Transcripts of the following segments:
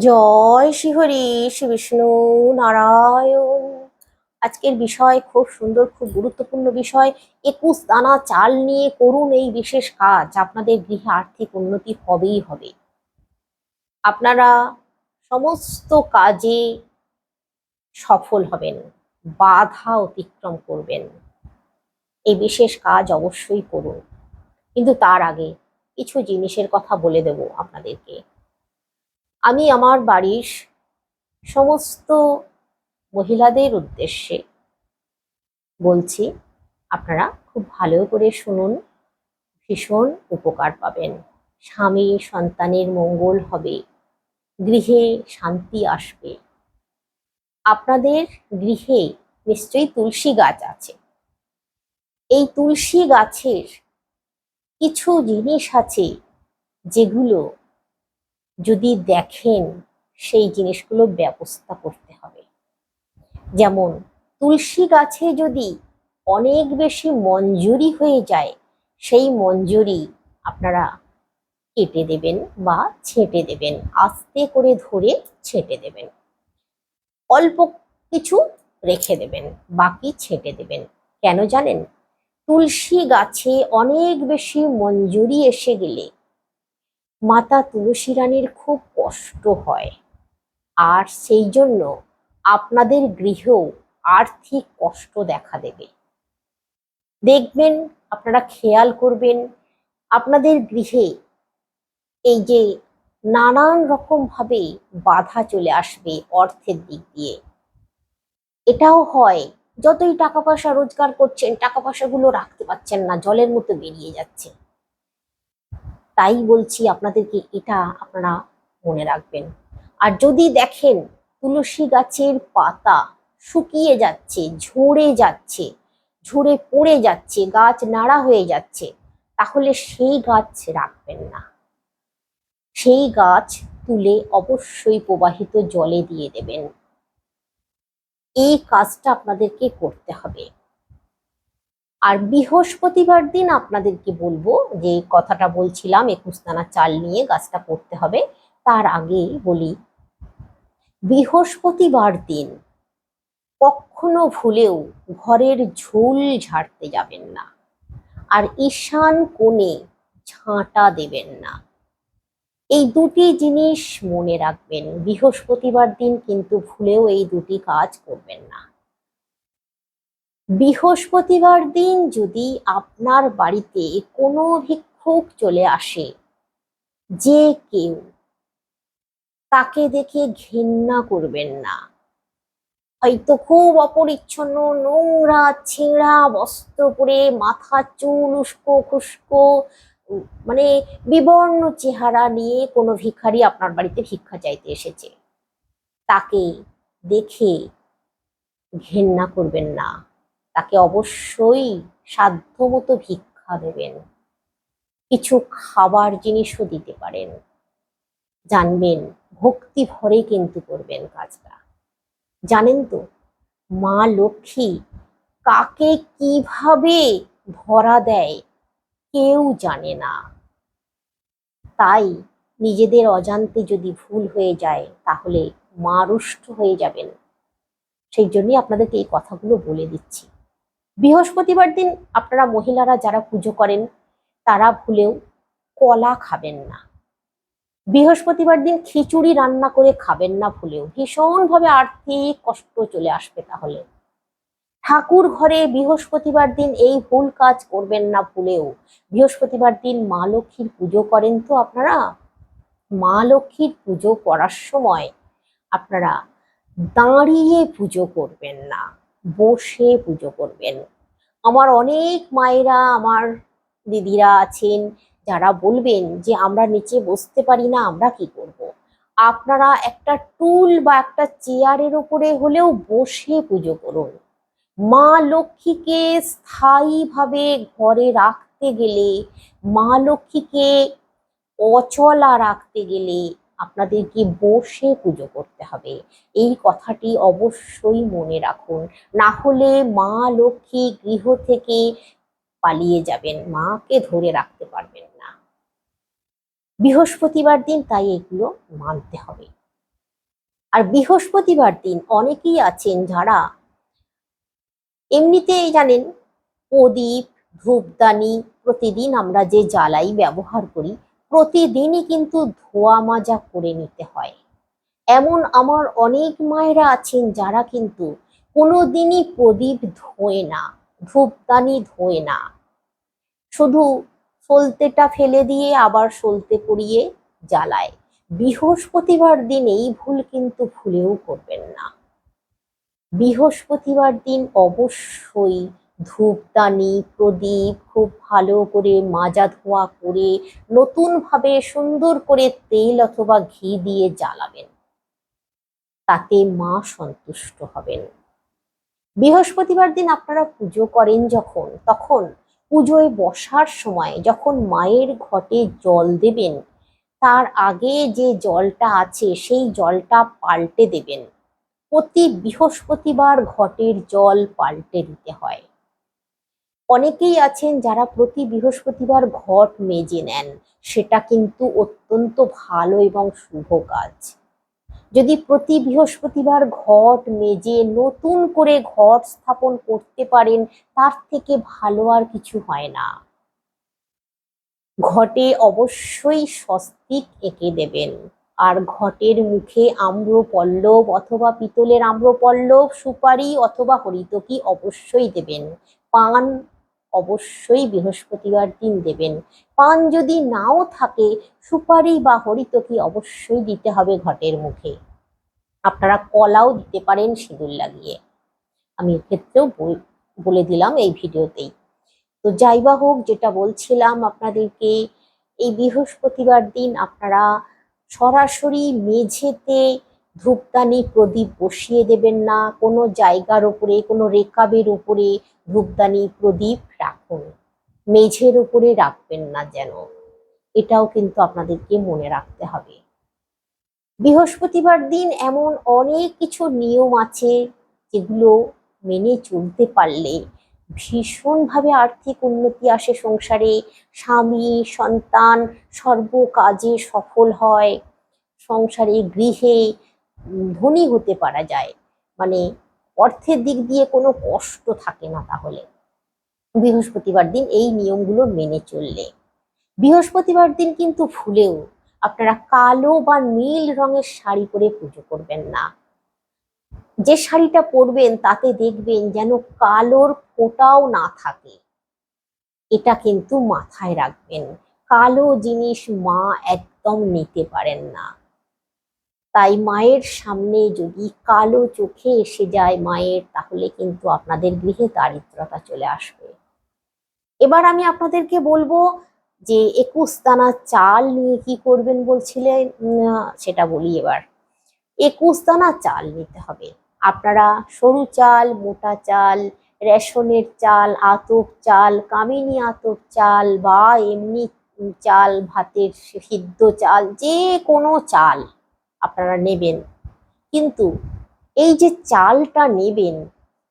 জয় শ্রীহরি শ্রী বিষ্ণু নারায়ণ। আজকের বিষয় খুব সুন্দর, খুব গুরুত্বপূর্ণ বিষয়। একুশ দানা চাল নিয়ে করুন এই বিশেষ কাজ, আপনাদের গৃহে আর্থিক উন্নতি হবেই হবে। আপনারা সমস্ত কাজে সফল হবেন, বাধা অতিক্রম করবেন। এই বিশেষ কাজ অবশ্যই করুন। কিন্তু তার আগে কিছু জিনিসের কথা বলে দেব আপনাদেরকে। আমি আমার বাড়ির সমস্ত মহিলাদের উদ্দেশ্যে বলছি, আপনারা খুব ভালো করে শুনুন, ভীষণ উপকার পাবেন। স্বামী সন্তানের মঙ্গল হবে, গৃহে শান্তি আসবে। আপনাদের গৃহে নিশ্চয়ই তুলসী গাছ আছে। এই তুলসী গাছের কিছু জিনিস আছে যেগুলো যদি দেখেন সেই জিনিসগুলো ব্যবস্থা করতে হবে। যেমন, তুলসী গাছে যদি অনেক বেশি মঞ্জুরি হয়ে যায়, সেই মঞ্জুরি আপনারা কেটে দেবেন বা ছেঁটে দেবেন, আস্তে করে ধরে ছেঁটে দেবেন। অল্প কিছু রেখে দেবেন, বাকি ছেঁটে দেবেন। কেন জানেন? তুলসী গাছে অনেক বেশি মঞ্জুরি এসে গেলে মাতা তুলসী রানীর খুব কষ্ট হয়। আর সেই জন্য আপনাদের গৃহেও আর্থিক কষ্ট দেখা দেবে। দেখবেন, আপনারা খেয়াল করবেন, আপনাদের গৃহে এই যে নানান রকম ভাবে বাধা চলে আসবে অর্থের দিক দিয়ে। এটাও হয়, যতই টাকা পয়সা রোজগার করছেন, টাকা পয়সাগুলো রাখতে পারছেন না, জলের মতো বেরিয়ে যাচ্ছে। তাই বলছি আপনাদেরকে এটা আপনারা মনে রাখবেন। আর যদি দেখেন তুলসী গাছের পাতা শুকিয়ে যাচ্ছে, ঝরে যাচ্ছে, ঝরে পড়ে যাচ্ছে, গাছ নাড়া হয়ে যাচ্ছে, তাহলে সেই গাছ রাখবেন না। সেই গাছ তুলে অবশ্যই প্রবাহিত জলে দিয়ে দেবেন। এই কাজটা আপনাদেরকে করতে হবে। আর বৃহস্পতিবার দিন আপনাদেরকে বলব যে কথাটা বলছিলাম একুশ দানা চাল নিয়ে গাছটা করতে হবে, তার আগে বলি, বৃহস্পতিবার দিন কখনো ভুলেও ঘরের ঝুল ঝাড়তে যাবেন না আর ঈশান কোণে ঝাঁটা দেবেন না। এই দুটি জিনিস মনে রাখবেন, বৃহস্পতিবার দিন কিন্তু ভুলেও এই দুটি কাজ করবেন না। বৃহস্পতিবার দিন যদি আপনার বাড়িতে কোনো ভিক্ষুক চলে আসে, যে কেউ, তাকে দেখে ঘেন্না করবেন না। হয়তো খুব অপরিচ্ছন্ন, নোংরা, ছেঁড়া বস্ত্র পরে মাথা চুল উস্কো খুস্কো মানে বিবর্ণ চেহারা নিয়ে কোনো ভিখারি আপনার বাড়িতে ভিক্ষা চাইতে এসেছে, তাকে দেখে ঘেন্না করবেন না। তাকে অবশ্যই সাধ্যমতো ভিক্ষা দেবেন। কিছু খাবার জিনিসও দিতে পারেন। জানবেন, ভক্তি ভরে কিন্তু করবেন কাজটা। জানেন তো, মা লক্ষ্মী কাকে কীভাবে ধরা দেয় কেউ জানে না। তাই নিজেদের অজান্তে যদি ভুল হয়ে যায়, তাহলে মা রুষ্ট হয়ে যাবেন। সেই জন্যই আপনাদেরকে এই কথাগুলো বলে দিচ্ছি। বৃহস্পতিবার দিন আপনারা মহিলারা যারা পুজো করেন, তারা ভুলেও কলা খাবেন না। বৃহস্পতিবার দিন খিচুড়ি রান্না করে খাবেন না ভুলেও। ভীষণভাবে আর্থিক কষ্ট চলে আসবে তাহলে। ঠাকুর ঘরে বৃহস্পতিবার দিন এই ভুল কাজ করবেন না ভুলেও। বৃহস্পতিবার দিন মা লক্ষ্মীর পুজো করেন তো আপনারা? মা লক্ষ্মীর পুজো করার সময় আপনারা দাঁড়িয়ে পুজো করবেন না। বসে পুজো করবেন আমার অনেক মায়েরা, আমার দিদিরা আছেন, যারা বলবেন যে, আমরা নিচে বসতে পারি না, আমরা কি করব। আপনারা একটা টুল বা একটা চেয়ারের উপরে হলেও বসে পুজো করুন মা লক্ষ্মীকে স্থায়ীভাবে ঘরে রাখতে গেলে, মা লক্ষ্মীকে অচলা রাখতে গেলে আপনাদেরকে বসে পুজো করতে হবে। এই কথাটি অবশ্যই মনে রাখুন। না হলে মা লক্ষ্মী গৃহ থেকে পালিয়ে যাবেন, মাকে ধরে রাখতে পারবেন না। বৃহস্পতিবার দিন তাই এগুলো মানতে হবে। আর বৃহস্পতিবার দিন অনেকেই আছেন যারা এমনিতেই জানেন প্রদীপ, ধূপদানি প্রতিদিন আমরা যে জ্বালাই ব্যবহার করি প্রতিদিনই কিন্তু ধোয়া মাজা করে নিতে হয়। এমন আমার অনেক মায়েরা আছেন যারা কিন্তু কোনোদিনই প্রদীপ ধোয় না, ধূপদানি ধোয় না। শুধু সলতেটা ফেলে দিয়ে আবার সলতে পড়িয়ে জ্বালায়। বৃহস্পতিবার দিন এই ভুল কিন্তু ভুলেও করবেন না। বৃহস্পতিবার দিন অবশ্যই ধূপদানি, প্রদীপ খুব ভালো করে মাজা ধোয়া করে নতুনভাবে সুন্দর করে তেল অথবা ঘি দিয়ে জ্বালাবেন। তাতে মা সন্তুষ্ট হবেন। বৃহস্পতিবার দিন আপনারা পুজো করেন যখন, তখন পুজোয় বসার সময় যখন মায়ের ঘটে জল দেবেন, তার আগে যে জলটা আছে সেই জলটা পাল্টে দেবেন। প্রতি বৃহস্পতিবার ঘটের জল পাল্টে দিতে হয়। অনেকেই আছেন যারা প্রতি বৃহস্পতিবার ঘট মেজে নেন। সেটা কিন্তু অত্যন্ত ভালো এবং শুভ কাজ। যদি প্রতি বৃহস্পতিবার ঘট মেজে নতুন করে ঘট স্থাপন করতে পারেন, তার থেকে ভালো আর কিছু হয় না। ঘটে অবশ্যই স্বস্তিক এঁকে দেবেন। আর ঘটের মুখে আম্র পল্লব অথবা পিতলের আম্র পল্লব সুপারি অথবা হরিতকি অবশ্যই দেবেন। পান অবশ্যই বৃহস্পতিবার দিন দেবেন। পান যদি নাও থাকে, সুপারি বা হরিতকি অবশ্যই দিতে হবে ঘটের মুখে। আপনারা কলাও দিতে পারেন সিঁদুর লাগিয়ে। আমি ক্ষেত্রেও বলে দিলাম এই ভিডিওতেই। তো যাই বা হোক, যেটা বলছিলাম আপনাদেরকে, এই বৃহস্পতিবার দিন আপনারা সরাসরি মেঝেতে ধূপদানি প্রদীপ বসিয়ে দেবেন না। কোনো জায়গার উপরে, কোনো রেকাবের উপরে ধূপদানি প্রদীপ রাখুন। মেঝের উপরে রাখবেন না যেন। এটাও কিন্তু আপনাদেরকে মনে রাখতে হবে। বৃহস্পতিবার দিন এমন অনেক কিছু নিয়ম আছে যেগুলো মেনে চলতে পারলে ভীষণভাবে আর্থিক উন্নতি আসে সংসারে। স্বামী, সন্তান সর্ব কাজে সফল হয়। সংসারে গৃহে ধনী হতে পারা যায়। মানে অর্থের দিক দিয়ে কোনো কষ্ট থাকে না তাহলে। বৃহস্পতিবার দিন এই নিয়মগুলো মেনে চললে। বৃহস্পতিবার দিন কিন্তু ভুলেও আপনারা কালো বা নীল রঙের শাড়ি পরে পুজো করবেন না। যে শাড়িটা পরবেন তাতে দেখবেন যেন কালোর ফোঁটাও না থাকে। এটা কিন্তু মাথায় রাখবেন। কালো জিনিস মা একদম নিতে পারেন না। তাই মায়ের সামনে যদি কালো চোখে এসে যায় মায়ের, তাহলে কিন্তু আপনাদের গৃহে দারিদ্রতা চলে আসবে। এবার আমি আপনাদেরকে বলব যে একুশ দানা চাল নিয়ে কি করবেন বলছিলেন? সেটা বলি এবার। একুশ দানা চাল নিতে হবে। আপনারা সরু চাল, মোটা চাল, রেশনের চাল, আতপ চাল, কামিনী আতপ চাল বা এমনি চাল, ভাতের সিদ্ধ চাল, যে কোনো চাল আপনারা নেবেন। কিন্তু এই যে চালটা নেবেন,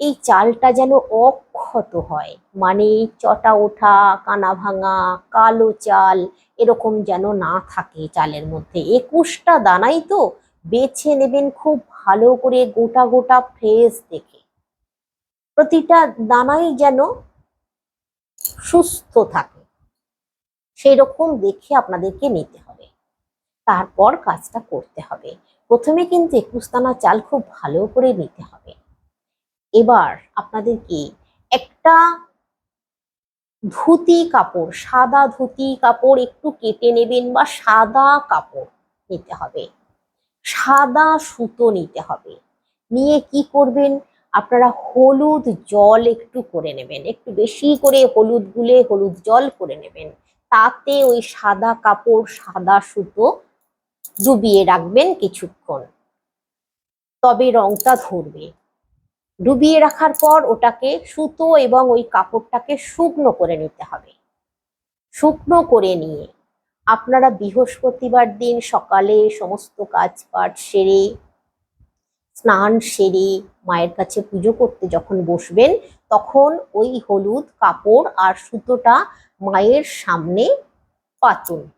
এই চালটা যেন অক্ষত হয় মানে চটা ওঠা, কানা ভাঙা, কালো চাল এরকম যেন না থাকে চালের মধ্যে। একুশটা দানাই তো বেছে নেবেন খুব ভালো করে গোটা গোটা ফ্রেশ দেখে। প্রতিটা দানাই যেন সুস্থ থাকে। সেই রকম দেখে আপনাদেরকে নিতে হবে। তারপর কাজটা করতে হবে। প্রথমে কিন্তু একুশ চাল খুব ভালো করে নিতে হবে। এবার আপনাদেরকে একটা ধুতি কাপড়, সাদা ধুতি কাপড় একটু কেটে নেবেন বা সাদা কাপড় নিতে হবে। সাদা সুতো নিতে হবে। নিয়ে কি করবেন? আপনারা হলুদ জল একটু করে নেবেন। একটু বেশি করে হলুদ গুলে হলুদ জল করে নেবেন। তাতে ওই সাদা কাপড়, সাদা সুতো ডুবিয়ে রাখবেন কিছুক্ষণ। তবে রংটা ধরবে। ডুবিয়ে রাখার পর ওটাকে সুতো এবং ওই কাপড়টাকে শুকনো করে নিতে হবে। শুকনো করে নিয়ে আপনারা বৃহস্পতিবার দিন সকালে সমস্ত কাজ পাঠ সেরে, স্নান সেরে, মায়ের কাছে পুজো করতে যখন বসবেন, তখন ওই হলুদ কাপড় আর সুতোটা মায়ের সামনে পাতুন।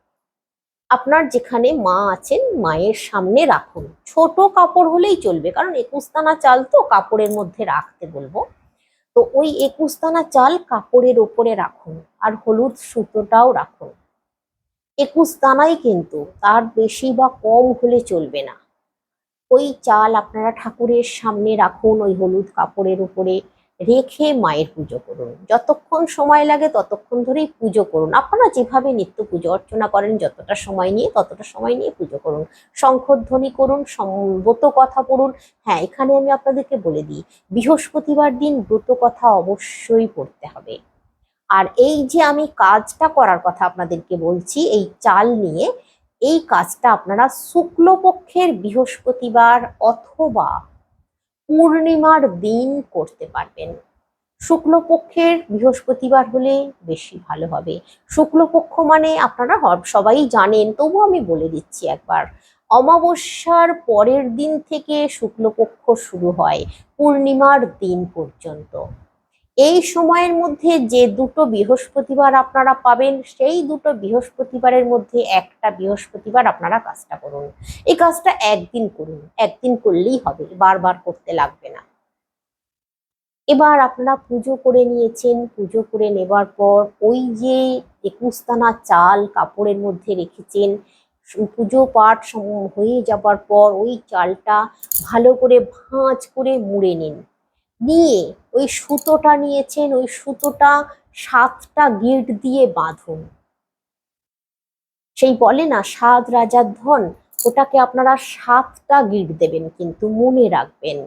আপনার যেখানে মা আছেন, মায়ের সামনে রাখুন। ছোট কাপড় হলেই চলবে, কারণ একুশদানা চাল তো কাপড়ের মধ্যে রাখতে বলব। তো ওই একুশদানা চাল কাপড়ের ওপরে রাখুন, আর হলুদ সুতোটাও রাখুন। একুশ কিন্তু তার বেশি বা কম হলে চলবে না। ওই চাল আপনারা ঠাকুরের সামনে রাখুন, ওই হলুদ কাপড়ের উপরে রেখে মায়ের পুজো করুন। যতক্ষণ সময় লাগে ততক্ষণ ধরেই পুজো করুন। আপনারা যেভাবে নিত্য পুজো অর্চনা করেন, যতটা সময় নিয়ে ততটা সময় নিয়ে পুজো করুন। শঙ্খধ্বনি করুন, ব্রত কথা পড়ুন। হ্যাঁ এখানে আমি আপনাদেরকে বলে দিই, বৃহস্পতিবার দিন ব্রত কথা অবশ্যই পড়তে হবে। আর এই যে আমি কাজটা করার কথা আপনাদেরকে বলছি, এই চাল নিয়ে, এই কাজটা আপনারা শুক্লপক্ষের বৃহস্পতিবার অথবা পূর্ণিমার দিন করতে পারবেন। শুক্লপক্ষের বৃহস্পতিবার হলে বেশি ভালো হবে। শুক্লপক্ষ মানে আপনারা সবাই জানেন, তবু আমি বলে দিচ্ছি একবার। অমাবস্যার পরের দিন থেকে শুক্লপক্ষ শুরু হয় পূর্ণিমার দিন পর্যন্ত। এই সময়ের মধ্যে যে দুটো বৃহস্পতিবার আপনারা পাবেন, সেই দুটো বৃহস্পতিবারের মধ্যে একটা বৃহস্পতিবার আপনারা কাজটা করুন। এই কাজটা একদিন করুন, একদিন করলেই হবে, বারবার করতে লাগবে না। এবার আপনারা পুজো করে নিয়েছেন, পুজো করে নেবার পর ওই যে একুশদানা চাল কাপড়ের মধ্যে রেখেছেন পুজো পাঠ হয়ে যাবার পর ওই চালটা ভালো করে ভাঁজ করে মুড়ে নিন। নিয়ে ওই সুতোটা নিয়েছেন, ওই সুতোটা সাতটা গিট দিয়ে বাঁধুন। সেই বলে না, সাত রাজার ধন, ওটাকে আপনারা সাতটা গিট দেবেন কিন্তু মনে রাখবেন,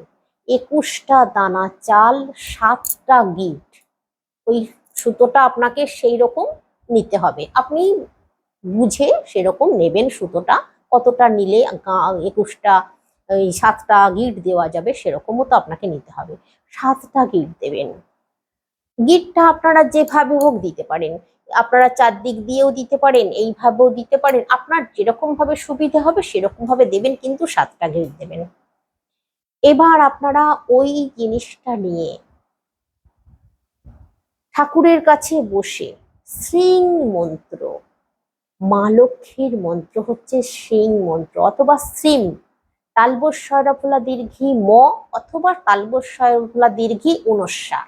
একুশটা দানা চাল, সাতটা গিট ওই সুতোটা আপনাকে সেই রকম নিতে হবে। আপনি বুঝে সেরকম নেবেন সুতোটা, কতটা নিলে একুশটা ওই সাতটা গিট দেওয়া যাবে সেরকমও তো আপনাকে নিতে হবে। সাতটা গিট দেবেন। গিটটা আপনারা যেভাবে হোক দিতে পারেন। আপনারা চারদিক দিয়েও দিতে পারেন, এইভাবেও দিতে পারেন। আপনার যেরকম ভাবে সুবিধা হবে সেরকম ভাবে দেবেন, কিন্তু সাতটা গিট দেবেন। এবার আপনারা ওই জিনিসটা নিয়ে ঠাকুরের কাছে বসে শ্রীং মন্ত্র, মা লক্ষ্মীর মন্ত্র হচ্ছে শ্রীং মন্ত্র অথবা শ্রীম তালবস্বরফলা দীর্ঘি ম অথবা তালবস্বরফলা দীর্ঘি উনস্বার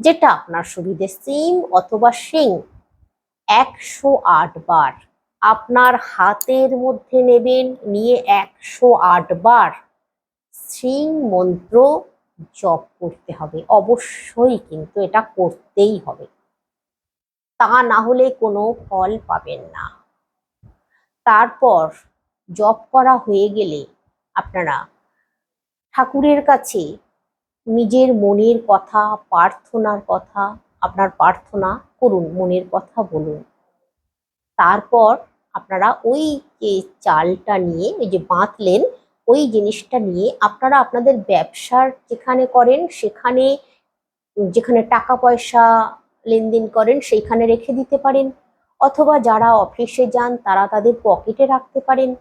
যেটা আপনার সুবিধে সিম অথবা সিং একশো আট বার আপনার হাতের মধ্যে নেবেন, নিয়ে একশো আট বার সিং মন্ত্র জপ করতে হবে। অবশ্যই কিন্তু এটা করতেই হবে। তা না হলে কোনো ফল পাবেন না। তারপর জপ করা হয়ে গেলে আপনারা। ঠাকুরের কাছে নিজের মনের কথা, প্রার্থনার কথা, আপনার প্রার্থনা করুন, মনের কথা বলুন। তারপর আপনারা ওই যে চালটা নিয়ে, ওই যে বাঁধলেন, ওই জিনিসটা নিয়ে আপনারা আপনাদের ব্যবসার যেখানে করেন, সেখানে, যেখানে টাকা পয়সা লেনদেন করেন, সেইখানে রেখে দিতে পারেন। অথবা যারা অফিসে যান, তারা তাদের পকেটে রাখতে পারেন।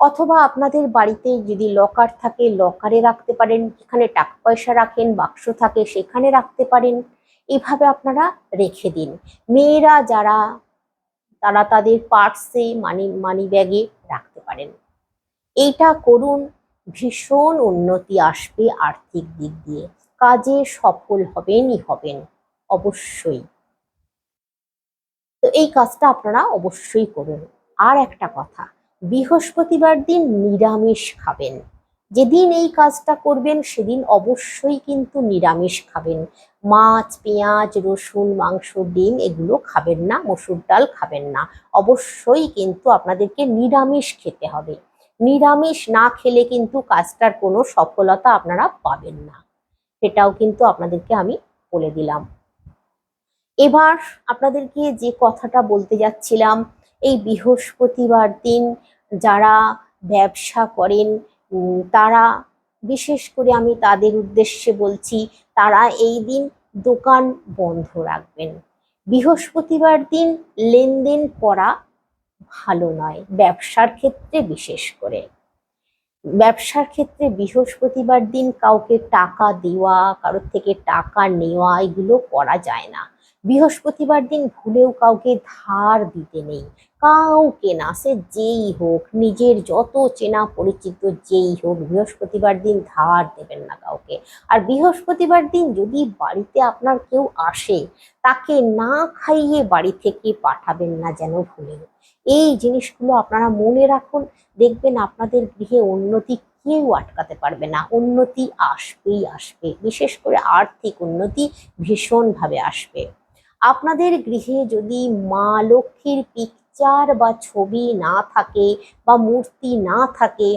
অথবা আপনাদের বাড়িতে যদি লকার থাকে লকারে রাখতে পারেন, যেখানে টাকা পয়সা রাখেন, বাক্স থাকে, সেখানে রাখতে পারেন। এভাবে আপনারা রেখে দিন। মেয়েরা যারা, তারা তাদের পার্সে মানি মানি ব্যাগে রাখতে পারেন। এইটা করুন, ভীষণ উন্নতি আসবে আর্থিক দিক দিয়ে। কাজে সফল হবেনই হবেন, অবশ্যই। তো এই কাজটা আপনারা অবশ্যই করুন। আর একটা কথা বৃহস্পতিবার দিন নিরামিষ খাবেন। যেদিন এই কাজটা করবেন, সেদিন অবশ্যই কিন্তু নিরামিষ খাবেন। মাছ, পেঁয়াজ, রসুন, মাংস, ডিম এগুলো খাবেন না, মসুর ডাল খাবেন না। অবশ্যই কিন্তু আপনাদেরকে নিরামিষ খেতে হবে। নিরামিষ না খেলে কিন্তু কাজটার কোনো সফলতা আপনারা পাবেন না। সেটাও কিন্তু আপনাদেরকে আমি বলে দিলাম। এবার আপনাদেরকে যে কথাটা বলতে যাচ্ছিলাম এই বৃহস্পতিবার দিন যারা ব্যবসা করেন তারা, বিশেষ করে আমি তাদের উদ্দেশ্যে বলছি, তারা এই দিন দোকান বন্ধ রাখবেন। বৃহস্পতিবার দিন লেনদেন করা ভালো নয়, ব্যবসার ক্ষেত্রে বিশেষ করে। ব্যবসার ক্ষেত্রে বৃহস্পতিবার দিন কাউকে টাকা দেওয়া, কারোর থেকে টাকা নেওয়া, এগুলো করা যায় না। বৃহস্পতিবার দিন ভুলেও কাউকে ধার দিতে নেই। কাউকে না, সে যেই হোক, নিজের যত চেনা পরিচিত যেই হোক, বৃহস্পতিবার দিন ধার দেবেন না কাউকে। আর বৃহস্পতিবার দিন যদি বাড়িতে আপনার কেউ আসে, তাকে না খাইয়ে বাড়ি থেকে পাঠাবেন না যেন ভুলেও। এই জিনিসগুলো আপনারা মনে রাখুন, দেখবেন আপনাদের গৃহে উন্নতি কেউ আটকাতে পারবে না। উন্নতি আসবেই আসবে। বিশেষ করে আর্থিক উন্নতি ভীষণভাবে আসবে। আপনাদের গৃহে যদি মা লক্ষ্মীর পিকচার বা ছবি না থাকে বা মূর্তি না থাকে,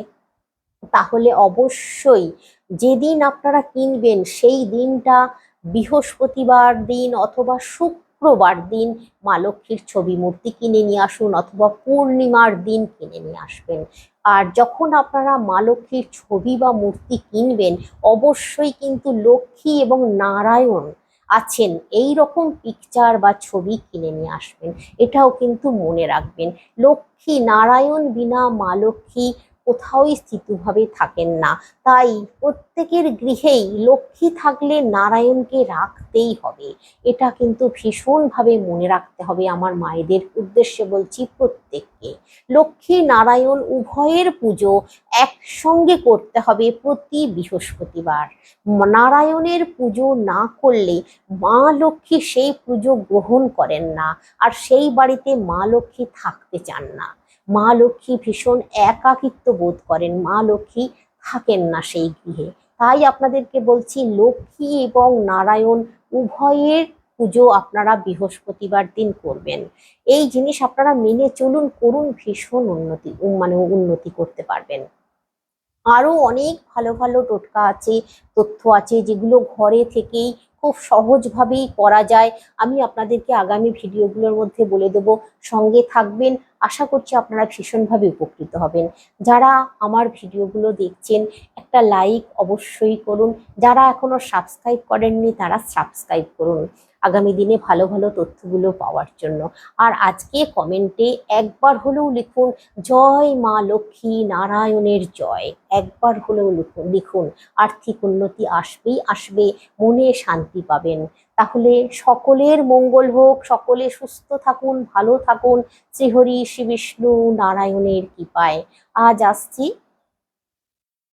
তাহলে অবশ্যই যেদিন আপনারা কিনবেন সেই দিনটা বৃহস্পতিবার দিন অথবা শুক্রবার দিন মা লক্ষ্মীর ছবি মূর্তি কিনে নিয়ে আসুন অথবা পূর্ণিমার দিন কিনে নিয়ে আসবেন। আর যখন আপনারা মা লক্ষ্মীর ছবি বা মূর্তি কিনবেন, অবশ্যই কিন্তু লক্ষ্মী এবং নারায়ণ আছেন এই রকম পিকচার বা ছবি কিনে নিয়ে আসবেন, এটাও কিন্তু মনে রাখবেন। লক্ষ্মী নারায়ণ বিনা মা লক্ষ্মী কোথাওই স্থিতভাবে থাকেন না। তাই প্রত্যেকের গৃহেই লক্ষ্মী থাকলে নারায়ণকে রাখতেই হবে। এটা কিন্তু ভীষণভাবে মনে রাখতে হবে আমার মায়েদের উদ্দেশ্যে বলছি প্রত্যেককে। লক্ষ্মী নারায়ণ উভয়ের পুজো একসঙ্গে করতে হবে প্রতি বৃহস্পতিবার। নারায়ণের পুজো না করলে মা লক্ষ্মী সেই পুজো গ্রহণ করেন না। আর সেই বাড়িতে মা লক্ষ্মী থাকতে চান না। মা লক্ষ্মী ভীষণ একাকিত্ব বোধ করেন। মা লক্ষ্মী থাকেন না সেই গৃহে। তাই আপনাদেরকে বলছি, লক্ষ্মী এবং নারায়ণ উভয়ের পুজো আপনারা বৃহস্পতিবার দিন করবেন। এই জিনিস আপনারা মেনে চলুন, করুন, ভীষণ উন্নতি মানে উন্নতি করতে পারবেন। আরও অনেক ভালো ভালো টোটকা আছে, তথ্য আছে, যেগুলো ঘরে থেকেই খুব সহজভাবেই করা যায়। আমি আপনাদেরকে আগামী ভিডিওগুলোর মধ্যে বলে দেব। সঙ্গে থাকবেন। আশা করছি আপনারা ভীষণভাবে উপকৃত হবেন। যারা আমার ভিডিওগুলো দেখছেন, একটা লাইক অবশ্যই করুন। যারা এখনও সাবস্ক্রাইব করেননি, তারা সাবস্ক্রাইব করুন। আগামী দিনে ভালো ভালো তথ্যগুলো পাওয়ার জন্য। আর আজকে কমেন্টে একবার হলেও লিখুন, জয় মা লক্ষ্মী নারায়ণের জয়। একবার হলেও লিখুন লিখুন, আর্থিক উন্নতি আসবেই আসবে, মনে শান্তি পাবেন। তাহলে সকলের মঙ্গল হোক, সকলে সুস্থ থাকুন, ভালো থাকুন। শ্রীহরি শ্রী বিষ্ণু নারায়ণের কৃপায়। আজ আসছি